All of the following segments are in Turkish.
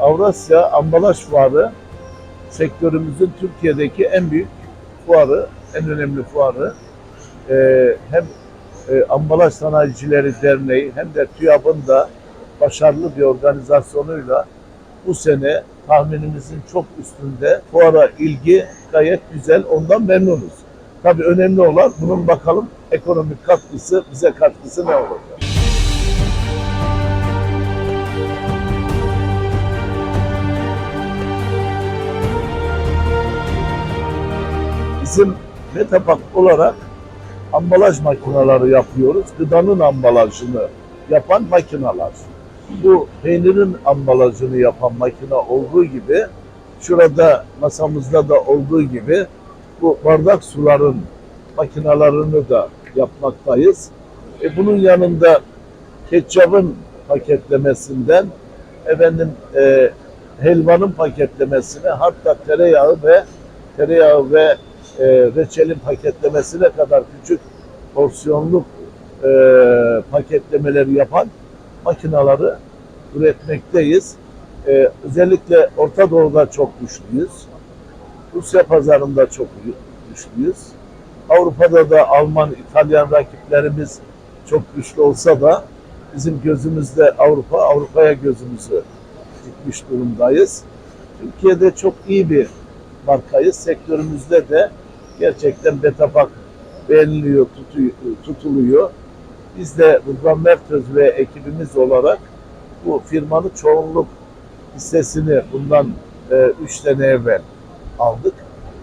Avrasya Ambalaj Fuarı sektörümüzün Türkiye'deki en büyük fuarı, en önemli fuarı. Ee, hem e, Ambalaj Sanayicileri Derneği hem de TÜYAP'ın da başarılı bir organizasyonuyla bu sene tahminimizin çok üstünde fuara ilgi gayet güzel. Ondan memnunuz. Tabii önemli olan bunun bakalım ekonomik katkısı, bize katkısı ne olacak? Bizim Metapak olarak ambalaj makineleri yapıyoruz. Gıdanın ambalajını yapan makineler. Bu peynirin ambalajını yapan makine olduğu gibi şurada masamızda da olduğu gibi bu bardak suların makinalarını da yapmaktayız. E bunun yanında ketçabın paketlemesinden efendim e, helvanın paketlemesine hatta tereyağı ve tereyağı ve e, reçelin paketlemesine kadar küçük porsiyonluk e, paketlemeleri yapan makinaları üretmekteyiz. E, özellikle Orta Doğu'da çok güçlüyüz. Rusya pazarında çok güçlüyüz. Avrupa'da da Alman, İtalyan rakiplerimiz çok güçlü olsa da bizim gözümüzde Avrupa, Avrupa'ya gözümüzü dikmiş durumdayız. Türkiye'de çok iyi bir markayız. Sektörümüzde de gerçekten Betapak beğeniliyor, tutu- tutuluyor. Biz de Rıdvan Mertöz ve ekibimiz olarak bu firmanın çoğunluk hissesini bundan 3 sene evvel aldık.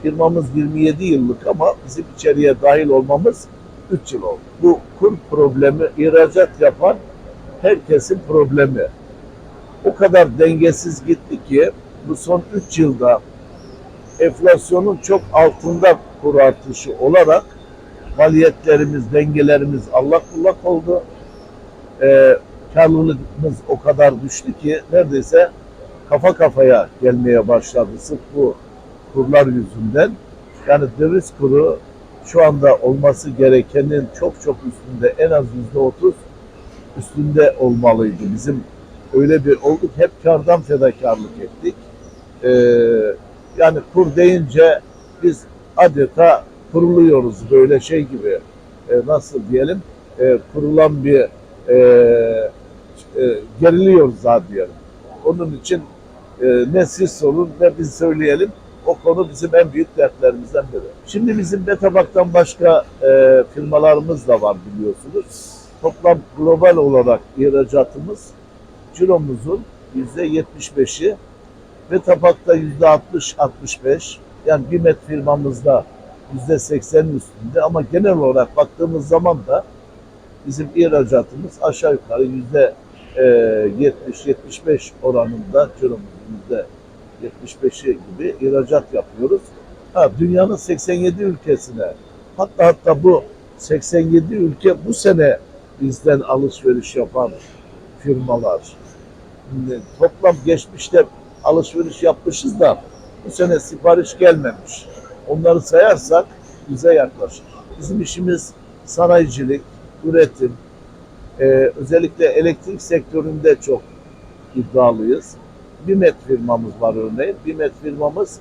Firmamız 27 yıllık ama bizim içeriye dahil olmamız 3 yıl oldu. Bu kur problemi ihracat yapan herkesin problemi. O kadar dengesiz gitti ki bu son 3 yılda enflasyonun çok altında kur artışı olarak maliyetlerimiz, dengelerimiz allak bullak oldu. Ee, karlılığımız o kadar düştü ki neredeyse kafa kafaya gelmeye başladı sırf bu kurlar yüzünden. Yani döviz kuru şu anda olması gerekenin çok çok üstünde en az yüzde otuz üstünde olmalıydı. Bizim öyle bir olduk. Hep kardan fedakarlık ettik. Ee, yani kur deyince biz adeta kuruluyoruz böyle şey gibi e, nasıl diyelim e, kurulan bir e, e, geriliyoruz daha diyelim. Onun için e, ne siz sorun ne biz söyleyelim o konu bizim en büyük dertlerimizden biri. Şimdi bizim Betabak'tan başka e, firmalarımız da var biliyorsunuz. Toplam global olarak ihracatımız ciromuzun yüzde 75'i Betabak'ta yüzde 60-65 yani BİMET firmamızda yüzde seksenin üstünde ama genel olarak baktığımız zaman da bizim ihracatımız aşağı yukarı yüzde e, 70-75 oranında ciromuzun yüzde 75'i gibi ihracat yapıyoruz. Ha, dünyanın 87 ülkesine hatta hatta bu 87 ülke bu sene bizden alışveriş yapan firmalar. Toplam geçmişte alışveriş yapmışız da bu sene sipariş gelmemiş. Onları sayarsak bize yaklaşır. Bizim işimiz sanayicilik, üretim, e, özellikle elektrik sektöründe çok iddialıyız. BİMET firmamız var örneğin. BİMET firmamız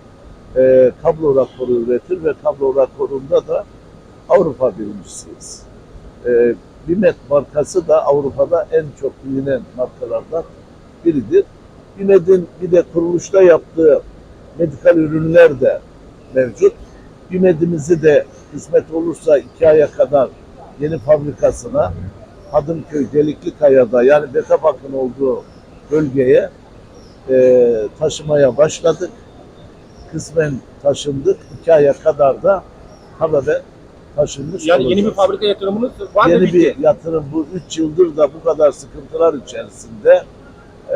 e, kablo rakoru üretir ve kablo rakorunda da Avrupa birincisiyiz. E, BİMET markası da Avrupa'da en çok bilinen markalardan biridir. BİMET'in bir de kuruluşta yaptığı medikal ürünler de mevcut. BİMET'imizi de hizmet olursa iki aya kadar yeni fabrikasına Hadımköy Delikli Kaya'da yani Betabak'ın olduğu bölgeye e, taşımaya başladık. Kısmen taşındık. İki aya kadar da havada taşınmış Yani yeni bir olacağız. fabrika yatırımınız var mı Yeni bir yatırım bu 3 yıldır da bu kadar sıkıntılar içerisinde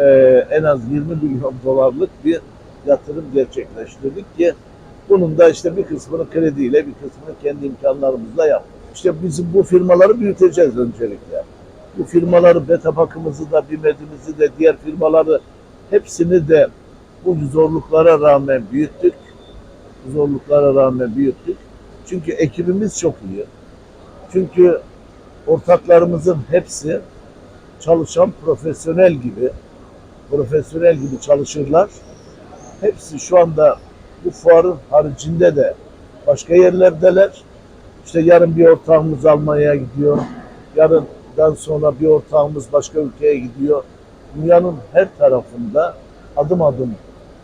e, en az 20 milyon dolarlık bir yatırım gerçekleştirdik ki bunun da işte bir kısmını krediyle bir kısmını kendi imkanlarımızla yaptık. İşte bizim bu firmaları büyüteceğiz öncelikle. Bu firmaları Betabak'ımızı da BİMED'imizi de diğer firmaları hepsini de bu zorluklara rağmen büyüttük. Zorluklara rağmen büyüttük. Çünkü ekibimiz çok iyi. Çünkü ortaklarımızın hepsi çalışan profesyonel gibi profesyonel gibi çalışırlar. Hepsi şu anda bu fuarın haricinde de başka yerlerdeler. İşte yarın bir ortağımız Almanya'ya gidiyor. Yarından sonra bir ortağımız başka ülkeye gidiyor. Dünyanın her tarafında adım adım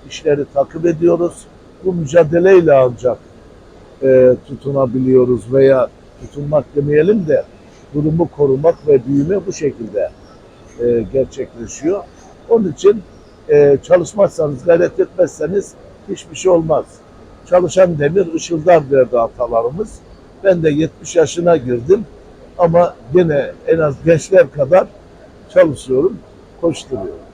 işleri takip ediyoruz. Bu mücadeleyle ancak e, tutunabiliyoruz veya tutunmak demeyelim de durumu korumak ve büyüme bu şekilde e, gerçekleşiyor. Onun için e, çalışmazsanız, gayret etmezseniz hiçbir şey olmaz. Çalışan demir ışıldar derdi atalarımız. Ben de 70 yaşına girdim ama gene en az gençler kadar çalışıyorum, koşturuyorum.